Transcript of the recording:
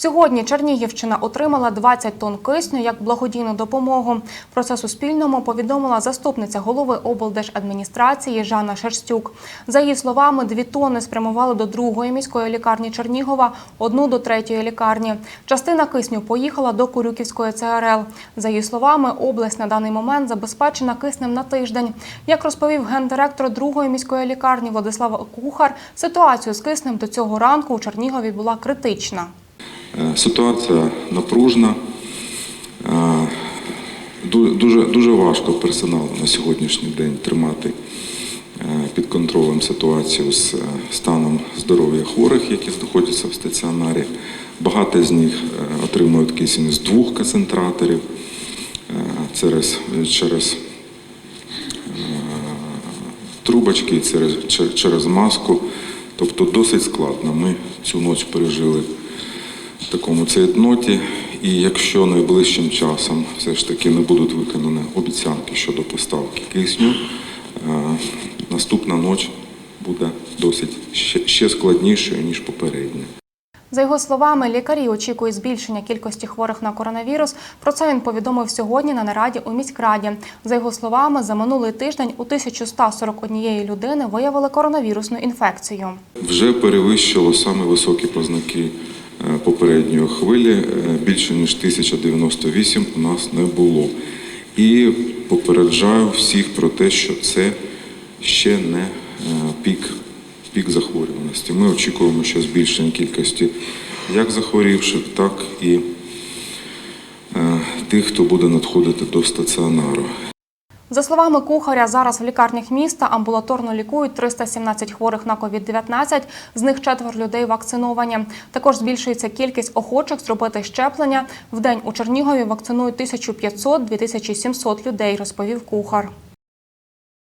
Сьогодні Чернігівщина отримала 20 тонн кисню як благодійну допомогу. Про це Суспільному повідомила заступниця голови облдержадміністрації Жанна Шерстюк. За її словами, дві тонни спрямували до другої міської лікарні Чернігова, одну до третьої лікарні. Частина кисню поїхала до Курюківської ЦРЛ. За її словами, область на даний момент забезпечена киснем на тиждень. Як розповів гендиректор другої міської лікарні Владислав Кухар, ситуацію з киснем до цього ранку у Чернігові була критична. Е, Ситуація напружена. Е, Дуже, дуже важко персоналу на сьогоднішній день тримати е, під контролем ситуацію з станом здоров'я хворих, які знаходяться в стаціонарі. Багато з них отримують кисень з двох концентраторів через, через трубочки, через, через маску. Тобто досить складно. Ми цю ніч пережили такому цейтноті. І якщо найближчим часом все ж таки не будуть виконані обіцянки щодо поставки кисню, е, наступна ніч буде досить ще, складнішою, ніж попередня. За його словами, лікарі очікують збільшення кількості хворих на коронавірус. Про це він повідомив сьогодні на нараді у міськраді. За його словами, за минулий тиждень у 1141 людини виявили коронавірусну інфекцію. Вже перевищило саме високі познаки попередньої хвилі. Е, Більше ніж 1098 у нас не було. І попереджаю всіх про те, що це ще не е, пік, пік захворюваності. Ми очікуємо ще збільшення кількості як захворівших, так і е, тих, хто буде надходити до стаціонару. За словами кухаря, зараз в лікарнях міста амбулаторно лікують 317 хворих на COVID-19, з них четверо людей вакциновані. Також збільшується кількість охочих зробити щеплення. В день у Чернігові вакцинують 1500-2700 людей, розповів кухар.